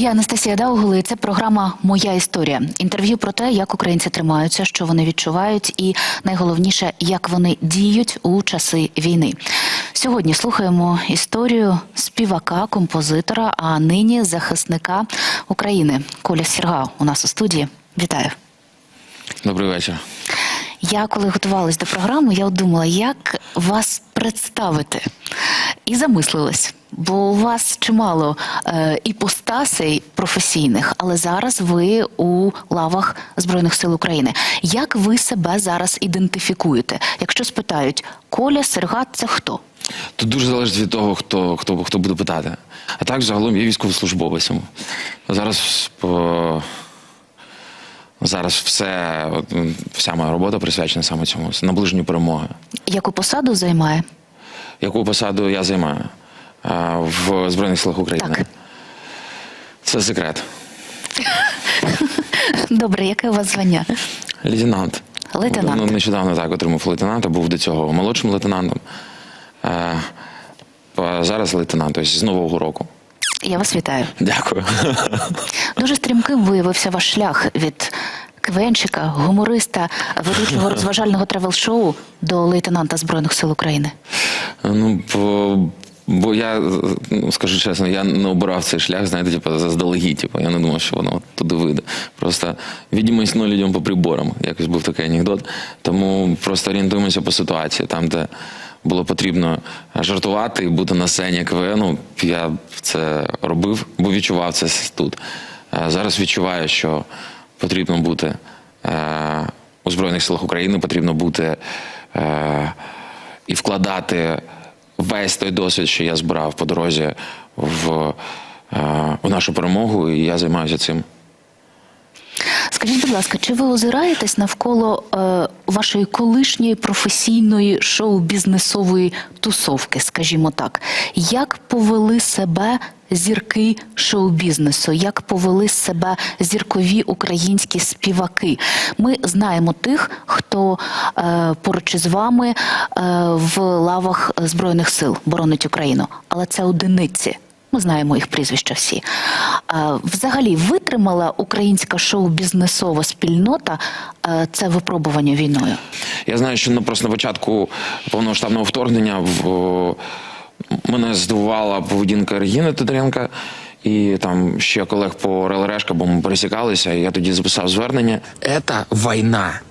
Я Анастасія Даугули. і Це програма Моя історія. Інтерв'ю про те, як українці тримаються, що вони відчувають, і найголовніше, як вони діють у часи війни. Сьогодні слухаємо історію співака, композитора, а нині захисника України Коля Сірга у нас у студії. Вітаю. Добрий вечір. Я коли готувалась до програми, я думала, як вас представити, і замислилась. Бо у вас чимало е, іпостасей професійних, але зараз ви у лавах Збройних сил України. Як ви себе зараз ідентифікуєте? Якщо спитають, Коля Сергат це хто? Тут дуже залежить від того, хто, хто, хто буде питати. А так, загалом, я військовослужбовець. Зараз по... Зараз все, от, вся моя робота присвячена саме цьому, наближенню перемоги. Яку посаду займає? Яку посаду я займаю в Збройних силах України? Так. Це секрет. Добре, яке у вас звання? Лейтенант. Лейтенант. Ну, нещодавно так отримав лейтенанта, був до цього молодшим лейтенантом. А, а зараз лейтенант, тобто з нового року. Я вас вітаю. Дякую. Дуже стрімким виявився ваш шлях від квенчика, гумориста, ведучого розважального тревел-шоу до лейтенанта Збройних сил України. Ну, бо, я, ну, скажу чесно, я не обирав цей шлях, знаєте, типу, заздалегідь. Типу, я не думав, що воно туди вийде. Просто відімось ноль людям по приборам. Якось був такий анекдот. Тому просто орієнтуємося по ситуації. Там, де було потрібно жартувати і бути на сцені КВН, я це робив, бо відчував це тут. Зараз відчуваю, що потрібно бути е, у Збройних силах України, потрібно бути е, і вкладати весь той досвід, що я збирав по дорозі в, е, в нашу перемогу, і я займаюся цим. Скажіть, будь ласка, чи ви озираєтесь навколо е, вашої колишньої професійної шоу-бізнесової тусовки, скажімо так? Як повели себе зірки шоу-бізнесу? Як повели себе зіркові українські співаки? Ми знаємо тих, хто е, поруч із вами е, в лавах Збройних сил боронить Україну, але це одиниці. Ми знаємо їх прізвища всі. А, Взагалі витримала українська шоу-бізнесова спільнота е, це випробування війною. Я знаю, що ну, просто на початку повномасштабного вторгнення в, о, мене здивувала поведінка Регіни Тодоренка і там ще колег по РЛРшка, бо ми пересікалися, і я тоді записав звернення. Это война.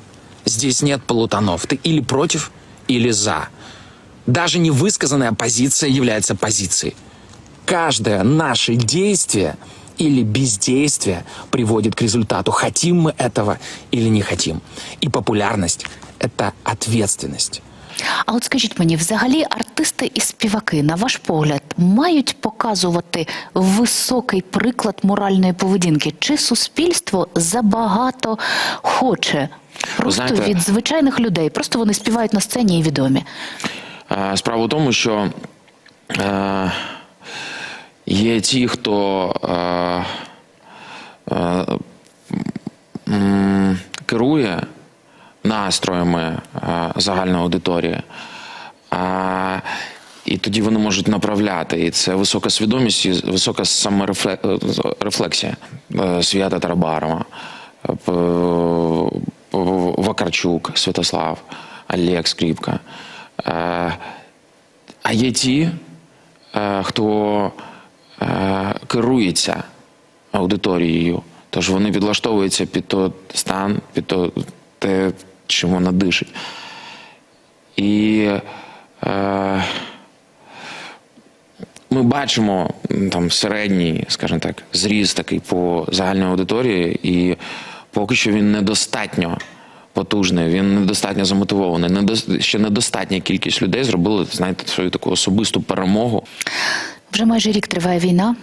Здесь нет полутонов. Ты или против, или за. Даже невысказанная позиция является позицией. Каждое наше действие или бездействие приводит к результату, хотим мы этого или не хотим. И популярность – это ответственность. А от скажіть мені, взагалі артисти і співаки, на ваш погляд, мають показувати високий приклад моральної поведінки? Чи суспільство забагато хоче просто знаєте- від звичайних людей? Просто вони співають на сцені і відомі. Е, Справа в тому, що е, є ті, хто е, е, керує настроями е, загальної аудиторії. А, і тоді вони можуть направляти. І це висока свідомість і висока саморефлексія. Е, Свята Тарабарова, е, Вакарчук, Святослав, Олег Скрипка. Е, А є ті, е, хто е, керується аудиторією, тож вони підлаштовуються під той стан, під то- те, чим вона дишить. І е, ми бачимо там середній, скажімо так, зріст такий по загальній аудиторії, і поки що він недостатньо потужний, він недостатньо замотивований. Недос- ще недостатня кількість людей зробили, знаєте, свою таку особисту перемогу. Вже майже рік триває війна,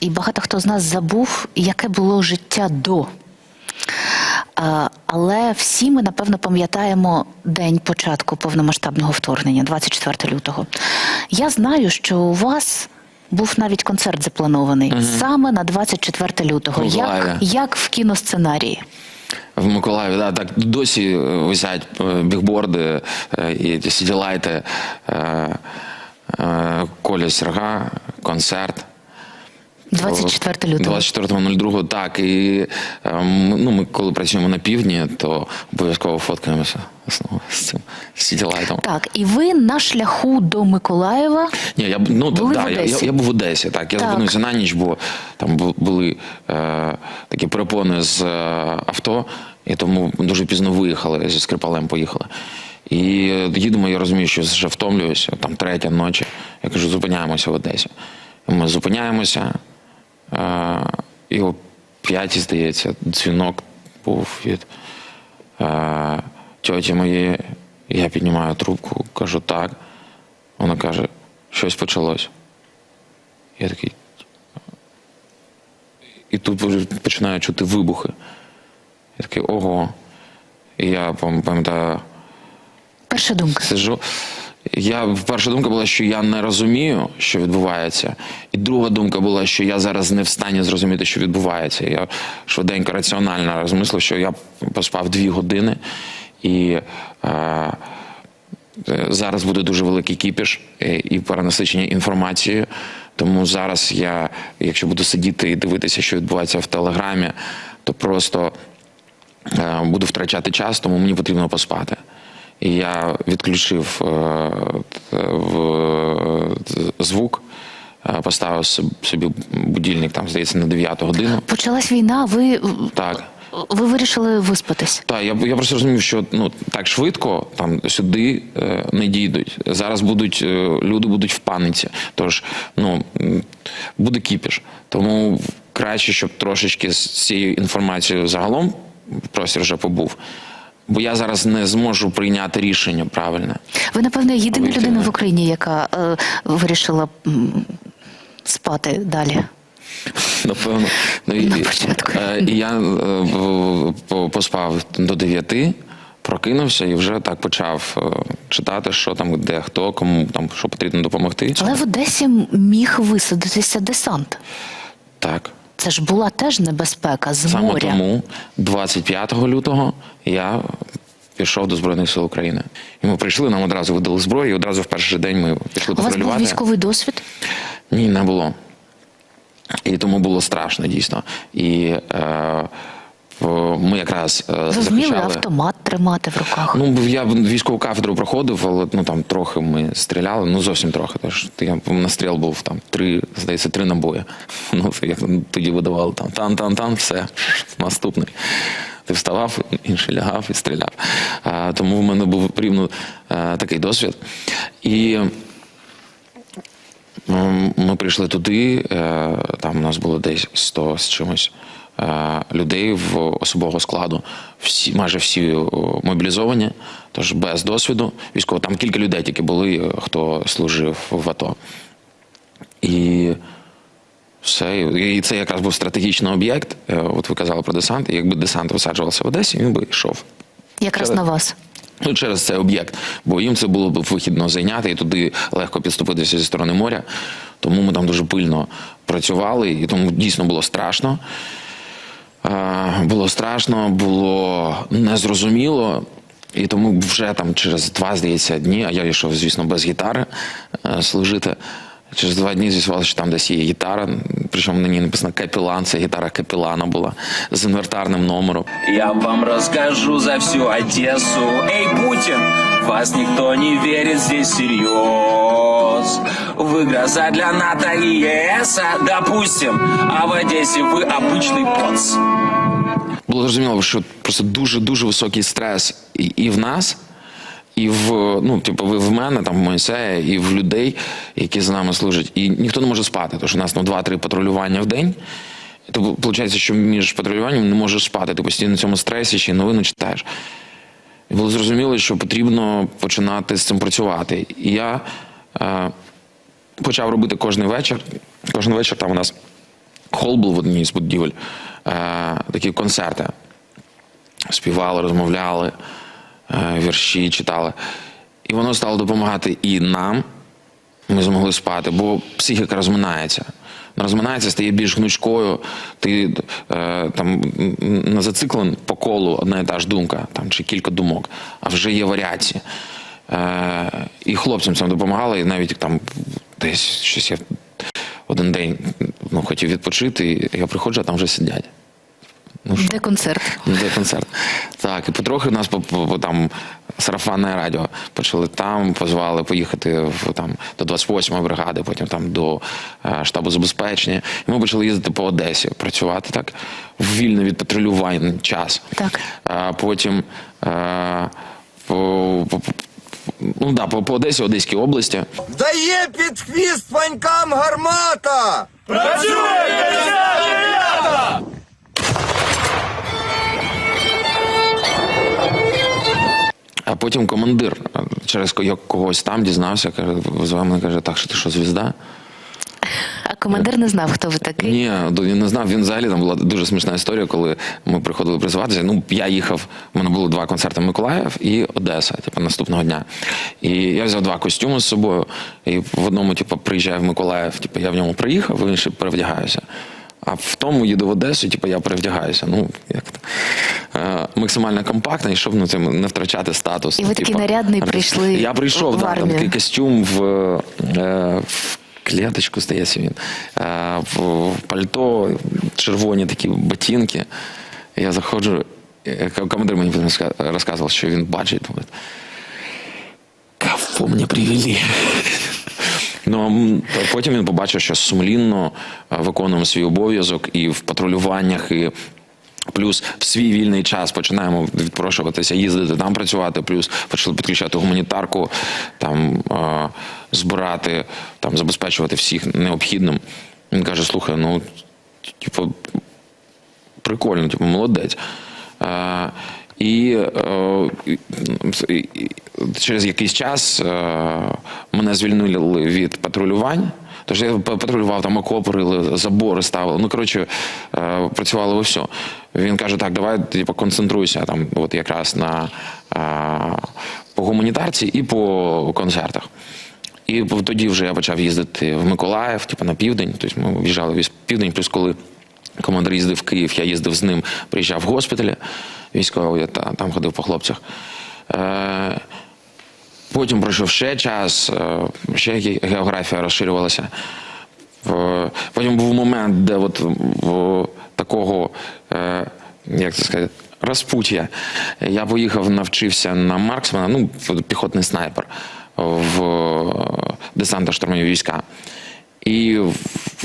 і багато хто з нас забув, яке було життя до. Але всі ми, напевно, пам'ятаємо день початку повномасштабного вторгнення, 24 лютого. Я знаю, що у вас був навіть концерт запланований саме на 24 лютого, як, як в кіносценарії. В Миколаєві, да, так досі е, висять е, бігборди е, і сіділайти е, Коля Серга, концерт. 24 лютого. 24.02, так. І ем, ну, ми коли працюємо на півдні, то обов'язково фоткаємося з цим сітілайтом. Так, і ви на шляху до Миколаєва. Ні, я ну Були да, в я, я, я був в Одесі. Так, я зупинився на ніч, бо там були е, такі перепони з е, авто, і тому дуже пізно виїхали зі Скрипалем поїхали. І е, їдемо, я розумію, що вже втомлююся, там третя ночі. Я кажу, зупиняємося в Одесі. Ми зупиняємося, е, і о п'ятій, здається, дзвінок був від е, тьоті моєї. Я піднімаю трубку, кажу так. Вона каже, щось почалось. Я такий. І тут починаю чути вибухи. Я такий ого. І я пам'ятаю, Перша думка. сижу. Я перша думка була, що я не розумію, що відбувається. І друга думка була, що я зараз не в стані зрозуміти, що відбувається. Я швиденько раціонально розмислив, що я поспав дві години, і е, зараз буде дуже великий кіпіш і перенасичення інформацією. Тому зараз я, якщо буду сидіти і дивитися, що відбувається в телеграмі, то просто е, буду втрачати час, тому мені потрібно поспати. І я відключив е, в, е, звук, е, поставив собі будильник, там, здається, на 9 годину. Почалась війна, ви, Так. ви вирішили виспатись. Так, я, я просто розумів, що ну так швидко там сюди е, не дійдуть. Зараз будуть е, люди будуть в паниці. Тож ну буде кіпіш. Тому краще, щоб трошечки з цією інформацією загалом простір вже побув. Бо я зараз не зможу прийняти рішення правильне. Ви, напевно, єдина Вийти, людина в Україні, яка е, вирішила м, спати далі. Напевно, ну, і, На початку. е, і я е, по- поспав до 9, прокинувся і вже так почав е, читати, що там, де хто, кому там що потрібно допомогти. Але в Одесі міг висадитися десант. Так. Це ж була теж небезпека з Саме моря. тому 25 лютого я пішов до Збройних сил України. І ми прийшли, нам одразу видали зброю, і одразу в перший же день ми пішли У вас був патрулювати. військовий досвід? Ні, не було. І тому було страшно дійсно. І е, ми якраз е, захищали. автомат тримати в руках? Ну, я військову кафедру проходив, але ну там трохи ми стріляли, ну зовсім трохи. Тож я настріл був там три, здається, три набої. Ну, як тоді видавали там тан-тан-тан, все, наступний. Ти вставав, інший лягав і стріляв. А, тому в мене був рівно е, такий досвід. І ми прийшли туди, е, там у нас було десь 100 з чимось е, людей в особового складу. Всі, майже всі мобілізовані, тож без досвіду військово. Там кілька людей тільки були, е, хто служив в АТО. І все. І це якраз був стратегічний об'єкт. Е, От ви казали про десант. І якби десант висаджувався в Одесі, він би йшов. Якраз через- на вас. Ну, через цей об'єкт, бо їм це було б вихідно зайняти, і туди легко підступитися зі сторони моря. Тому ми там дуже пильно працювали, і тому дійсно було страшно. Е, Було страшно, було незрозуміло. І тому вже там через два, здається, дні, а я йшов, звісно, без гітари е, служити. Через два дні з'ясувалося, що там десь є гітара. Причому на ній написано Капілан, це гітара Капілана була з інвертарним номером. Я вам расскажу за всю Одессу. Эй, Путин, вас никто не верит здесь всерьез. Вы гроза для НАТО и ЕС, допустим, а в Одессе вы обычный поц. було зрозуміло, що просто дуже дуже високий стрес і, і в нас, і в ну, типу, ви в мене, там в Моїсея, і в людей, які за нами служать. І ніхто не може спати, тому що у нас ну, 2-3 патрулювання в день. І то виходить, що між патрулюванням не можеш спати. Ти постійно на цьому стресі, ще й новини читаєш. Було зрозуміло, що потрібно починати з цим працювати. І я е, почав робити кожен вечір. Кожен вечір там у нас хол був в одній з будівель, е, такі концерти. Співали, розмовляли, е, вірші читали. І воно стало допомагати і нам. Ми змогли спати, бо психіка розминається. Розминається, стає більш гнучкою. Ти е, там не зациклен по колу одна і та ж думка, там чи кілька думок, а вже є варіації. Е, і хлопцям цим допомагали, і навіть там десь щось я один день ну, хотів відпочити, і я приходжу, а там вже сидять. Ну. Де концерт? Де концерт. Так, і потрохи нас по там сарафанне радіо почали там, позвали поїхати в там до 28-ї бригади, потім там до е, штабу забезпечення. І ми почали їздити по Одесі, працювати так в вільний від патрулювань час. Так. А потім е, по, по, по, ну, да, по, по Одесі, Одеській області. Дає під хвіст панькам гармата! А потім командир через когось там дізнався, каже, звав мене, каже, так, що ти що, звізда? А командир не знав, хто ви такий. Ні, він не знав. Він взагалі там була дуже смішна історія, коли ми приходили призиватися. Ну, я їхав, в мене було два концерти Миколаїв і Одеса, типу, наступного дня. І я взяв два костюми з собою. І в одному, типу, приїжджаю в Миколаїв, типу, я в ньому приїхав, в інший перевдягаюся. А в тому їду в Одесу, типу, я перевдягаюся. Ну, як то, е, максимально компактно, і щоб ну, цим не втрачати статус. І ви такий типу, нарядний прийшли Я прийшов, в да, там такий костюм в, е, в клеточку, здається він, е, в пальто, червоні такі ботинки. Я заходжу, е, командир мені розказував, що він бачить. Кого мені привели? Ну, потім він побачив, що сумлінно е, виконуємо свій обов'язок і в патрулюваннях, і плюс в свій вільний час починаємо відпрошуватися, їздити там працювати, плюс почали підключати гуманітарку, там е, збирати, там забезпечувати всіх необхідним. Він каже: слухай, ну, типу, прикольно, типу, молодець. Е, і, е, і- через якийсь час е, мене звільнили від патрулювань. Тож я патрулював там окопи, забори ставили. Ну, коротше, е, працювали все. Він каже: так, давай типу, концентруйся там, от якраз на по гуманітарці і по концертах. І тоді вже я почав їздити в Миколаїв, типу на південь. Тобто ми в'їжджали в південь, плюс коли командир їздив в Київ, я їздив з ним, приїжджав в госпіталі військовий, я та- там ходив по хлопцях. Е, Потім пройшов ще час, е, ще географія розширювалася. Потім був момент, де от такого, е, як це сказати, розпуття. Я поїхав, навчився на марксмена, ну, піхотний снайпер в десантно-штурмові війська. І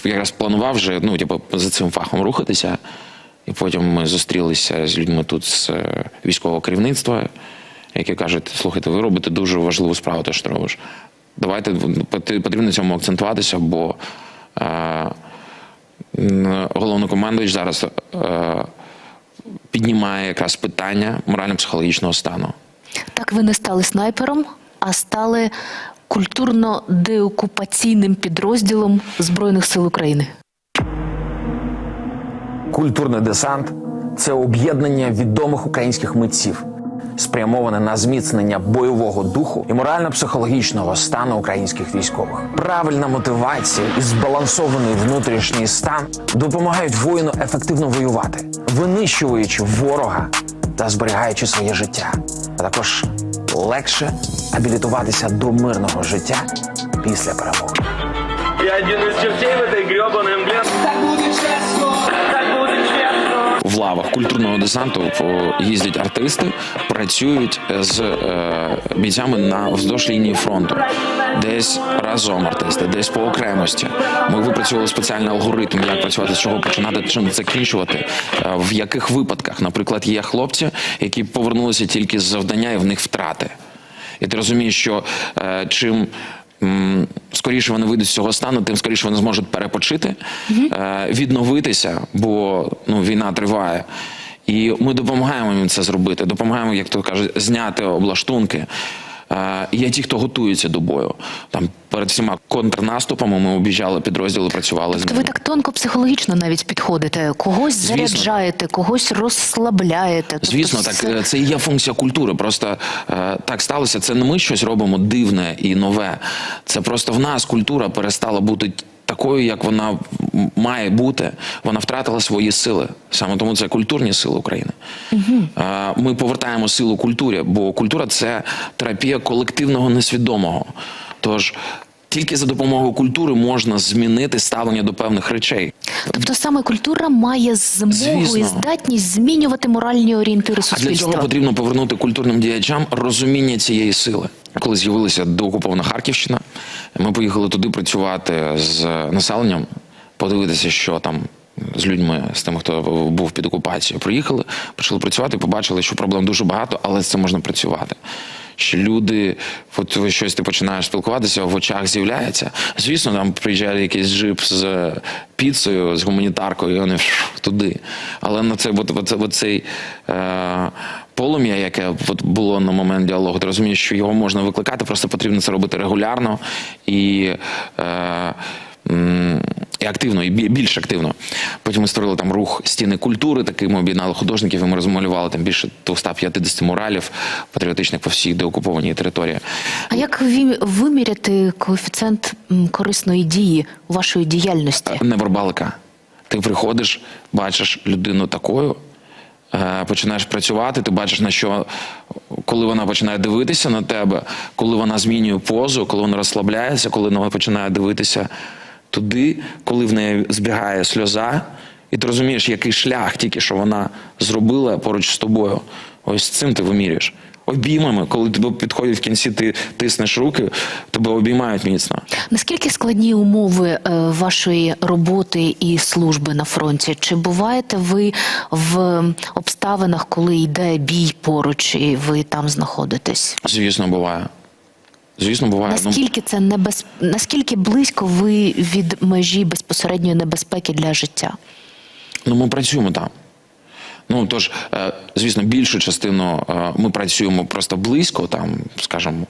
якраз планував вже ну, типу, за цим фахом рухатися. І потім ми зустрілися з людьми тут з е, військового керівництва, які кажуть: слухайте, ви робите дуже важливу справу, те, що робиш. Давайте потрібно цьому акцентуватися, бо е, м, головнокомандуючий зараз е, піднімає якраз питання морально-психологічного стану. Так ви не стали снайпером, а стали культурно-деокупаційним підрозділом Збройних сил України. Культурний десант це об'єднання відомих українських митців, спрямоване на зміцнення бойового духу і морально-психологічного стану українських військових. Правильна мотивація і збалансований внутрішній стан допомагають воїну ефективно воювати, винищуючи ворога та зберігаючи своє життя, а також легше абілітуватися до мирного життя після перемоги. Я один из чертей в этой гребаной мгле. Так будет честно, так будет честно. в лавах культурного десанту о, їздять артисти, працюють з е, бійцями на вздовж лінії фронту. Десь разом артисти, десь по окремості. Ми випрацювали спеціальний алгоритм, як працювати, з чого починати, чим закінчувати. Е, в яких випадках, наприклад, є хлопці, які повернулися тільки з завдання, і в них втрати. І ти розумієш, що е, чим м, скоріше вони вийдуть з цього стану, тим скоріше вони зможуть перепочити, е, відновитися, бо ну, війна триває. І ми допомагаємо їм це зробити. Допомагаємо, як то кажуть, зняти облаштунки. Е, Є ті, хто готується до бою. Там перед всіма контрнаступами ми обіжали підрозділи, працювали з ними. ви так тонко психологічно навіть підходите. Когось Звісно. заряджаєте, когось розслабляєте. Тобто Звісно, так все- е, це і є функція культури. Просто е, так сталося. Це не ми щось робимо дивне і нове. Це просто в нас культура перестала бути такою, як вона має бути. Вона втратила свої сили. Саме тому це культурні сили України. Е, Ми повертаємо силу культурі, бо культура це терапія колективного несвідомого. Тож Тільки за допомогою культури можна змінити ставлення до певних речей. Тобто саме культура має змогу Звісно. і здатність змінювати моральні орієнти А для цього потрібно повернути культурним діячам розуміння цієї сили. Коли з'явилася доокупована Харківщина, ми поїхали туди працювати з населенням, подивитися, що там з людьми, з тими, хто був під окупацією. Приїхали, почали працювати, побачили, що проблем дуже багато, але з цим можна працювати. Що люди, от щось ти починаєш спілкуватися, в очах з'являється. Звісно, там приїжджає якийсь джип з піцею, з гуманітаркою, і вони туди. Але на це, от, от, от цей е, полум'я, яке от було на момент діалогу, ти розумієш, що його можна викликати, просто потрібно це робити регулярно і. Е, і активно, і більш активно. Потім ми створили там рух стіни культури, такий ми об'єднали художників, і ми розмалювали там більше 250 муралів патріотичних по всій деокупованій території. А як ви виміряти коефіцієнт корисної дії вашої діяльності? Невербалика. Ти приходиш, бачиш людину такою, починаєш працювати, ти бачиш, на що, коли вона починає дивитися на тебе, коли вона змінює позу, коли вона розслабляється, коли вона починає дивитися туди, коли в неї збігає сльоза, і ти розумієш, який шлях тільки що вона зробила поруч з тобою. Ось цим ти вимірюєш. Обіймами, коли тебе підходять в кінці, ти тиснеш руки, тебе обіймають міцно. Наскільки складні умови е, вашої роботи і служби на фронті? Чи буваєте ви в обставинах, коли йде бій поруч, і ви там знаходитесь? Звісно, буває. Звісно, буває. Ну, Наскільки це небез... наскільки близько ви від межі безпосередньої небезпеки для життя? Ну, ми працюємо там. Ну тож, е, звісно, більшу частину е, ми працюємо просто близько, там, скажімо,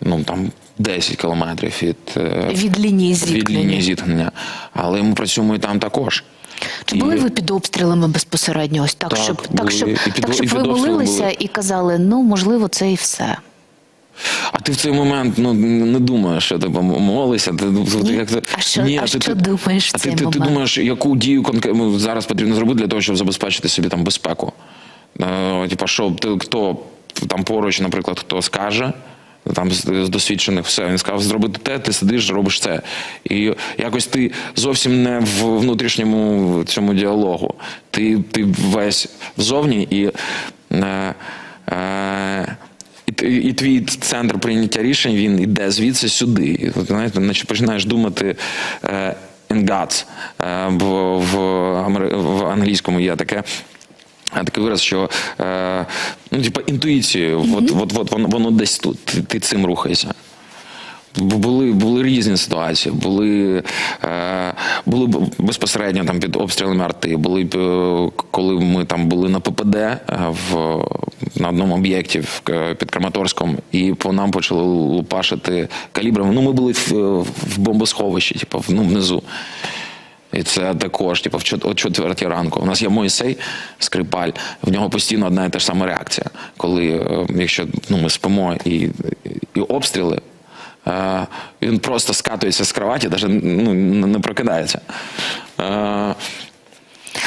ну там 10 кілометрів від, е, Від лінії від зіткнення. лінії зіткнення. Але ми працюємо і там також. Чи І- були ви під обстрілами безпосередньо? Ось так, Так, щоб були. так, щоб І під- так, щоб і ви молилися були. і казали, ну можливо, це і все. А ти в цей момент ну не думаєш, що ти молишся. Ти, ну, Ні. як це- А що- Ні, а ти- що ти- думаєш в а цей ти, ти, ти момент? думаєш, яку дію конкретно зараз потрібно зробити для того, щоб забезпечити собі там безпеку? Е, типа, що ти хто там поруч, наприклад, хто скаже. Там з, з досвідчених все він сказав зробити те, ти сидиш, робиш це, і якось ти зовсім не в внутрішньому цьому діалогу. Ти, ти весь взовні і. Е, е, і, і твій центр прийняття рішень він йде звідси сюди. І, знаєте, наче починаєш думати е, in God's. Е, в, в, в англійському є таке. е, Такий вираз, що е, ну, типа інтуїцією, от, от, от воно, воно десь тут, ти, ти цим рухаєшся. Були, були різні ситуації. Були, е, були безпосередньо там під обстрілами арти. Були е, коли ми там були на ППД е, в, на одному об'єкті під Краматорськом, і по нам почали лупашити калібрами. Ну, ми були в, в бомбосховищі, типу, ну, внизу. І це також, типу, о четвертій ранку. У нас є Мойсей Скрипаль, в нього постійно одна і та ж сама реакція. Коли, е, якщо ну, ми спимо і, і обстріли, е, він просто скатується з кроваті, навіть ну, не прокидається. Е,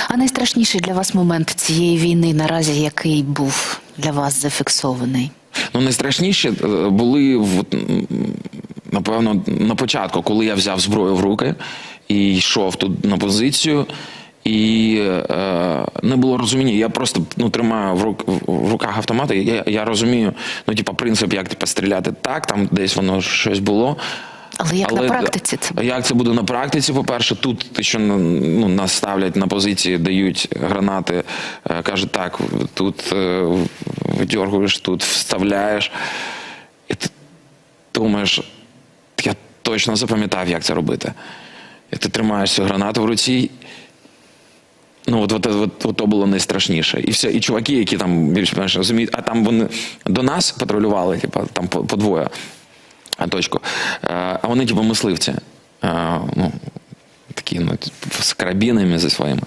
А найстрашніший для вас момент цієї війни наразі, який був для вас зафіксований? Ну, найстрашніше е, були в- напевно на початку, коли я взяв зброю в руки і йшов тут на позицію. І е, не було розуміння. Я просто ну тримаю в рук в руках автомат. і Я, я розумію, ну типа принцип, як типа стріляти так, там десь воно щось було. Але як на практиці це? Як це буде на практиці? По-перше, тут те, що ну, нас ставлять на позиції, дають гранати, е, кажуть, так, тут е, видергуєш, тут вставляєш. І ти думаєш, я точно запам'ятав, як це робити. І ти тримаєш цю гранату в руці. Ну, от, от, от, от то було найстрашніше. І все, і чуваки, які там більш-менш розуміють, а там вони до нас патрулювали, типу, там по, по двоє а, точку. Е, А вони, типу, мисливці. Е, Ну, такі, ну, типу, з карабінами зі своїми.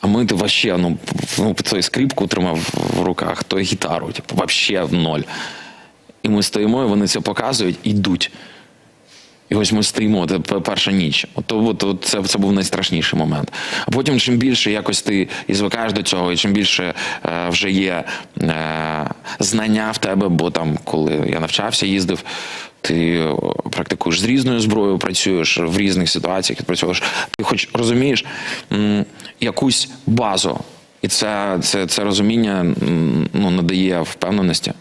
А ми то вообще, ну, ну, той скрипку тримав в руках, то гітару, типу, вообще в ноль. І ми стоїмо, і вони це показують і йдуть. І ось ми стоїмо, це перша ніч. От, от, от це, це був найстрашніший момент. А потім, чим більше якось ти і звикаєш до цього, і чим більше е, вже є е, знання в тебе, бо там, коли я навчався, їздив, ти ти практикуєш з різною зброєю, працюєш в різних ситуаціях, відпрацьовуєш. Ти хоч розумієш м, якусь базу. І це, це, це розуміння ну, надає впевненості.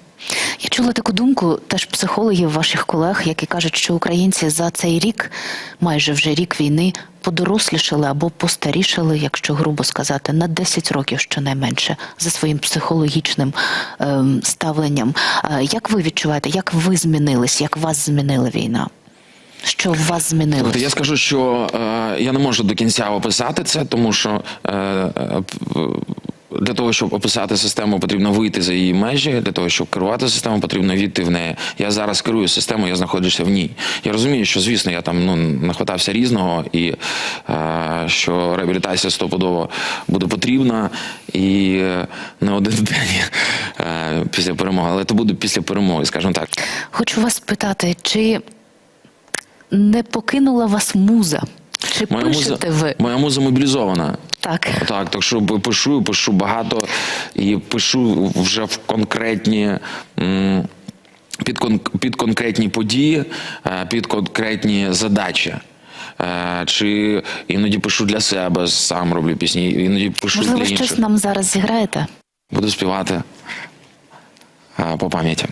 Я чула таку думку теж психологів, ваших колег, які кажуть, що українці за цей рік, майже вже рік війни, подорослішали або постарішали, якщо грубо сказати, на 10 років щонайменше за своїм психологічним ем, ставленням. Е, як ви відчуваєте, як ви змінились, як вас змінила війна? Що в вас змінилось? Тобто я скажу, що е, я не можу до кінця описати це, тому що е, е, для того, щоб описати систему, потрібно вийти за її межі. Для того, щоб керувати системою, потрібно війти в неї. Я зараз керую системою, я знаходжуся в ній. Я розумію, що звісно я там ну нахватався різного, і е, що реабілітація стопудово буде потрібна і е, не один день е, після перемоги, але це буде після перемоги, скажімо так. Хочу вас спитати, чи не покинула вас муза? Чи пишете ви? моя муза мобілізована. Так. Так, так що пишу, пишу багато і пишу вже в конкретні. Під, кон, під конкретні події, е, під конкретні задачі. Е, Чи іноді пишу для себе, сам роблю пісні, іноді пишу Можливо, для щось інших. нам зараз зіграєте? Буду співати е, по пам'яті.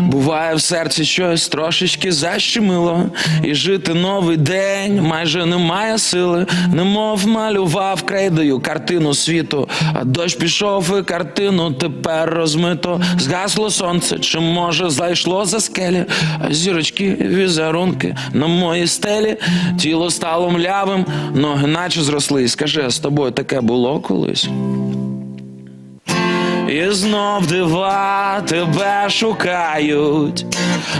Буває в серці щось трошечки защемило, і жити новий день майже немає сили, немов малював крейдою картину світу, а дощ пішов і картину тепер розмито. Згасло сонце, чи може зайшло за скелі, а зірочки, візерунки на моїй стелі, тіло стало млявим, ноги наче зросли. Скажи, з тобою таке було колись? І знов дива тебе шукають,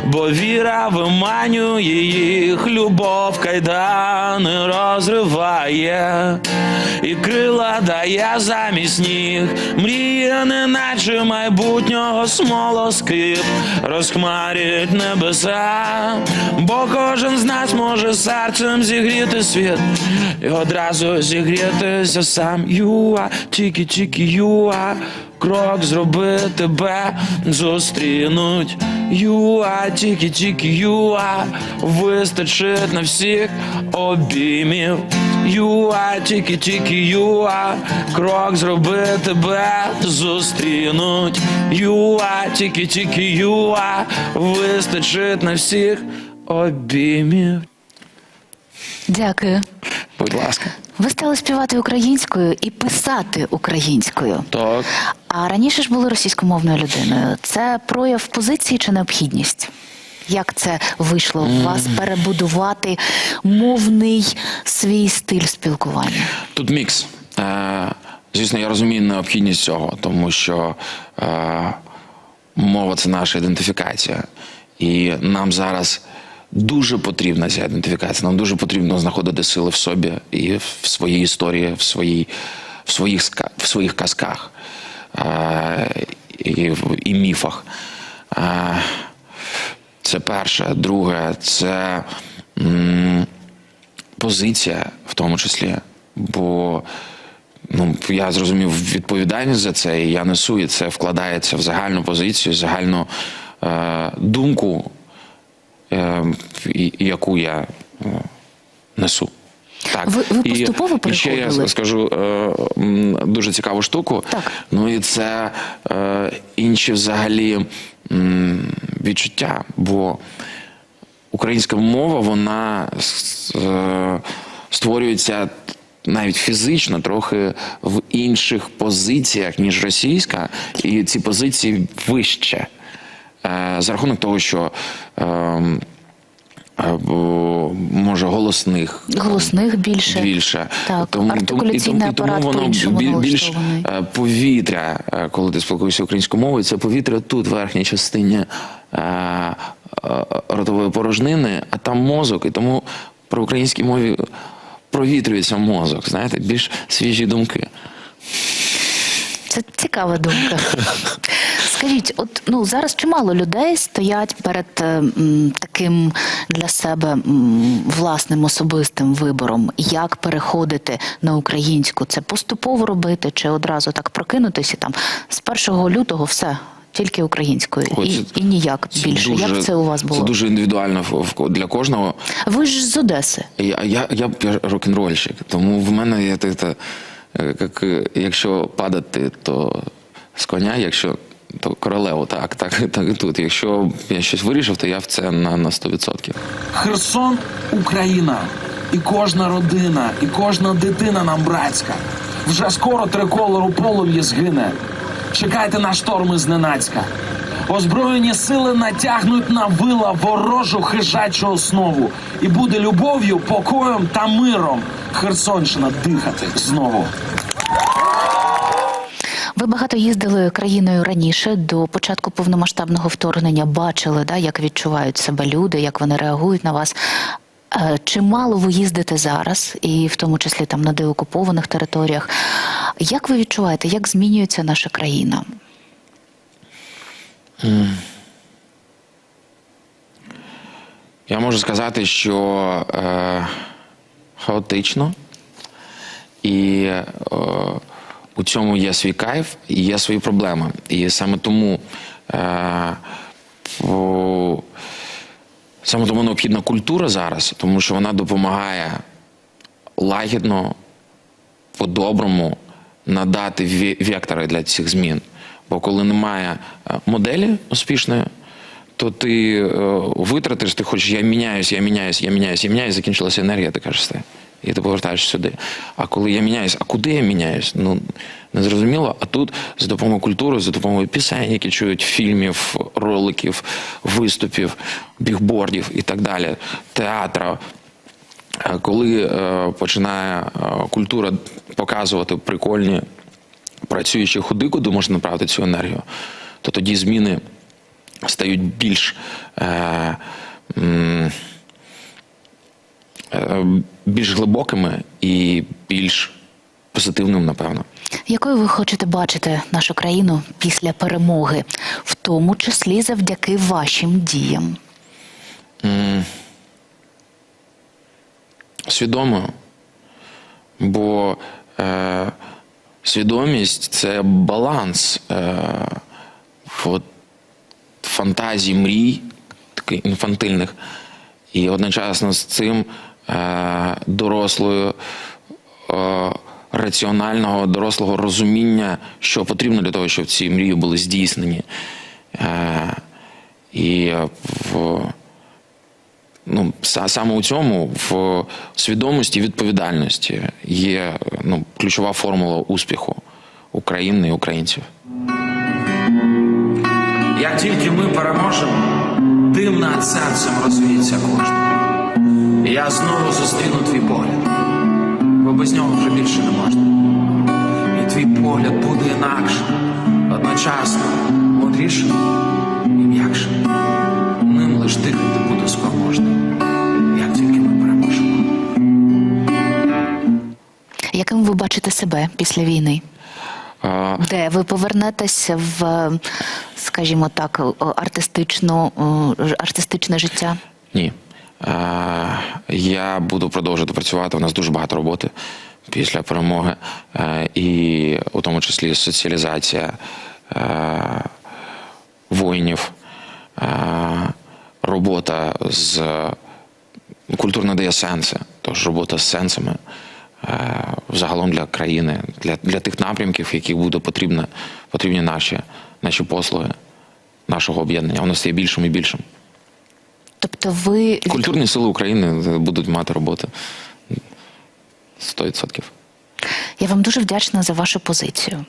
бо віра виманює їх, любов кайдани розриває, і крила дає замість ніг, мрія, неначе майбутнього смолоскип, розхмарюють небеса, бо кожен з нас може серцем зігріти світ, і одразу зігрітися сам. Юа, тільки, тільки юа. Крок зроби тебе зустрінуть. Юа, тільки, тільки юа, вистачить на всіх обіймів. Юа, тільки, тільки юа, крок зроби тебе зустрінуть. Юа, тільки, тільки юа, вистачить на всіх обіймів. Дякую. Будь ласка. Ви стали співати українською і писати українською. Так. А раніше ж були російськомовною людиною. Це прояв позиції чи необхідність? Як це вийшло у вас перебудувати мовний свій стиль спілкування? Тут мікс. Е, звісно, я розумію необхідність цього, тому що е, мова це наша ідентифікація. І нам зараз дуже потрібна ця ідентифікація. Нам дуже потрібно знаходити сили в собі і в своїй історії, в, своїй, в, своїх, в своїх казках е, і, і міфах. Е, це перше. Друге, це. м, позиція, в тому числі. Бо ну, я зрозумів відповідальність за це, і я несу, і це вкладається в загальну позицію, загальну е, думку, яку я е, несу. Так. Ви- ви поступово і ще я скажу е, дуже цікаву штуку. Так. Ну і це е, інші взагалі відчуття. Бо українська мова, вона створюється навіть фізично трохи в інших позиціях, ніж російська, і ці позиції вище. Е, За рахунок того, що ем, е, може голосних Голосних більше. більше. Так, артикуляційний апарат по-іншому біль- більш е, повітря, коли ти спілкуєшся українською мовою, це повітря тут, в верхній частині ротової порожнини, а там мозок, і тому при українській мові провітрюється мозок, знаєте, більш свіжі думки. Це цікава думка. Скажіть, от ну зараз чимало людей стоять перед е, м, таким для себе м, власним особистим вибором, як переходити на українську. Це поступово робити, чи одразу так прокинутися там з 1 лютого все. Тільки українською Ось і, і ніяк Це більше. дуже- Як це у вас було? Це дуже індивідуально для кожного. Ви ж з Одеси. Я, я, я б рок-н-рольщик, тому в мене є так, як, е, якщо падати, то з коня, якщо то королеву, так, так, так і тут. Якщо я щось вирішив, то я в це на, на 100%. Херсон Україна. І кожна родина, і кожна дитина нам братська. Вже скоро триколор у полум'ї згине. Чекайте на шторми зненацька. Озброєні сили натягнуть на вила ворожу хижачу основу. І буде любов'ю, покоєм та миром Херсонщина дихати знову. Ви багато їздили країною раніше до початку повномасштабного вторгнення. Бачили, да, як відчувають себе люди, як вони реагують на вас. Е, Чи мало ви їздите зараз, і в тому числі там на деокупованих територіях? Як ви відчуваєте, як змінюється наша країна? Я можу сказати, що е, хаотично, і е, у цьому є свій кайф і є свої проблеми. І саме тому, е, по- саме тому необхідна культура зараз, тому що вона допомагає лагідно, по-доброму надати ве- вектори для цих змін. Бо коли немає е, моделі успішної, то ти е, витратиш, ти хочеш, я міняюсь, я міняюсь, я міняюсь, я міняюсь, закінчилася енергія, ти кажеш все. І ти повертаєшся сюди. А коли я міняюсь, а куди я міняюсь? Ну не зрозуміло. А тут за допомогою культури, за допомогою пісень, які чують фільмів, роликів, виступів, бігбордів і так далі, театра. Е, Коли е, починає е, культура показувати прикольні працюючі ходи, куди можна направити цю енергію, то тоді зміни стають більш, е, більш глибокими і більш позитивними, напевно. Якою ви хочете бачити нашу країну після перемоги, в тому числі завдяки вашим діям? свідомою. Бо е, свідомість це баланс е, от, фантазій, мрій, таких інфантильних, і одночасно з цим е, дорослою. Е, Раціонального дорослого розуміння, що потрібно для того, щоб ці мрії були здійснені. Е, і е, в, ну, саме у цьому в свідомості і відповідальності є ну, ключова формула успіху України і українців. Як тільки ми переможемо, дим над серцем розвіється кожному. І я знову зустріну твій погляд, бо без нього вже більше не можна. І твій погляд буде інакшим, одночасно мудрішим і м'якшим. Ним лиш дихати буду спроможний, як тільки ми переможемо. Яким ви бачите себе після війни? Де ви повернетесь в, скажімо так, артистичну, артистичне життя? Ні. Е, я буду продовжувати працювати. У нас дуже багато роботи після перемоги, е, і у тому числі соціалізація е, воїнів, робота з культура дає сенси, тож робота з сенсами. Загалом для країни, для, для тих напрямків, яких буде потрібна, потрібні наші, наші послуги, нашого об'єднання. Воно стає більшим і більшим. Тобто ви Культурні сили України будуть мати роботу 100%. Я вам дуже вдячна за вашу позицію.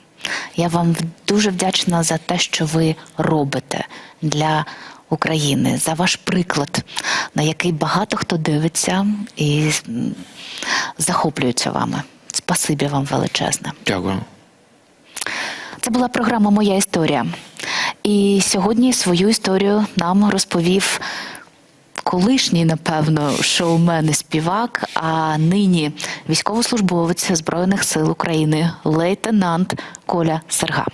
Я вам дуже вдячна за те, що ви робите для України, за ваш приклад, на який багато хто дивиться і захоплюється вами. Спасибі вам величезне. Дякую. Це була програма Моя історія. І сьогодні свою історію нам розповів колишній, напевно, шоумен і співак, а нині військовослужбовець збройних сил України, лейтенант Коля Серга.